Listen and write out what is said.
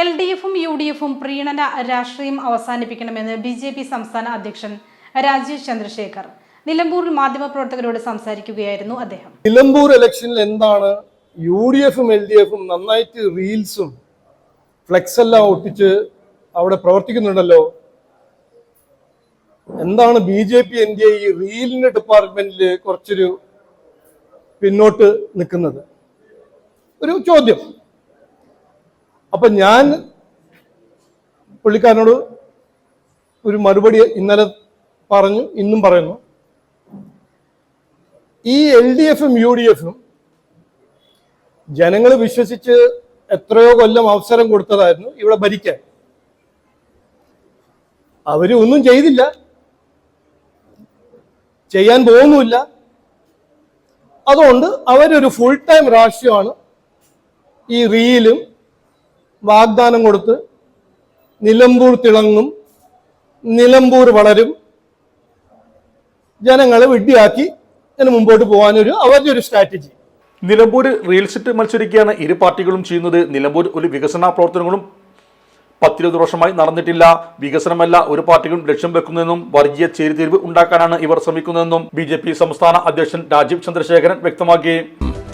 L D എഫും U D എഫും പ്രീണന രാഷ്ട്രീയം അവസാനിപ്പിക്കണമെന്ന് ബി ജെ പി സംസ്ഥാന അധ്യക്ഷൻ രാജീവ് ചന്ദ്രശേഖർ നിലമ്പൂരിൽ മാധ്യമപ്രവർത്തകരോട് സംസാരിക്കുകയായിരുന്നു അദ്ദേഹം. നിലമ്പൂർ ഇലക്ഷനിൽ എന്താണ് യു ഡി എഫും എൽ ഡി എഫും നന്നായിട്ട് റീൽസും ഫ്ലെക്സ് എല്ലാം ഒട്ടിച്ച് അവിടെ പ്രവർത്തിക്കുന്നുണ്ടല്ലോ? എന്താണ് B J P N D A ഈ റീലിന്റെ ഡിപ്പാർട്ട്മെന്റിൽ കുറച്ചൊരു പിന്നോട്ട് നിൽക്കുന്നത്? ഒരു ചോദ്യം. അപ്പൊ ഞാൻ പുള്ളിക്കാരനോട് ഒരു മറുപടി ഇന്നലെ പറഞ്ഞു ഇന്നും പറയുന്നു. ഈ എൽ ഡി എഫും യു ഡി എഫും ജനങ്ങൾ വിശ്വസിച്ച് എത്രയോ കൊല്ലം അവസരം കൊടുത്തതായിരുന്നു ഇവിടെ ഭരിക്കാൻ. അവർ ഒന്നും ചെയ്തില്ല. ചെയ്യാൻ പോകുന്നുമില്ല. അതുകൊണ്ട് അവരൊരു ഫുൾ ടൈം രാഷ്ട്രീയമാണ് ഈ റീലും വാഗ്ദാനം കൊടുത്ത് നിലമ്പൂർ തിളങ്ങും നിലമ്പൂർ വളരും. ജനങ്ങളെ വിഡ്ഢിയാക്കി ഇതിന് മുമ്പോട്ട് പോകാനൊരു അവരുടെ ഒരു സ്ട്രാറ്റജി നിലമ്പൂർ റിയൽ എസ്റ്റേറ്റ് മത്സരിക്കുകയാണ്. ഇരു പാർട്ടികളും ചെയ്യുന്നത് നിലമ്പൂർ ഒരു വികസന പ്രവർത്തനങ്ങളും പത്തിരുപത് വർഷമായി നടന്നിട്ടില്ല. വികസനമല്ല ഒരു പാർട്ടികളും ലക്ഷ്യം വെക്കുന്നതെന്നും വർഗീയ ചേരിതിരിവ് ഉണ്ടാക്കാനാണ് ഇവർ ശ്രമിക്കുന്നതെന്നും ബി സംസ്ഥാന അധ്യക്ഷൻ രാജീവ് ചന്ദ്രശേഖരൻ വ്യക്തമാക്കി.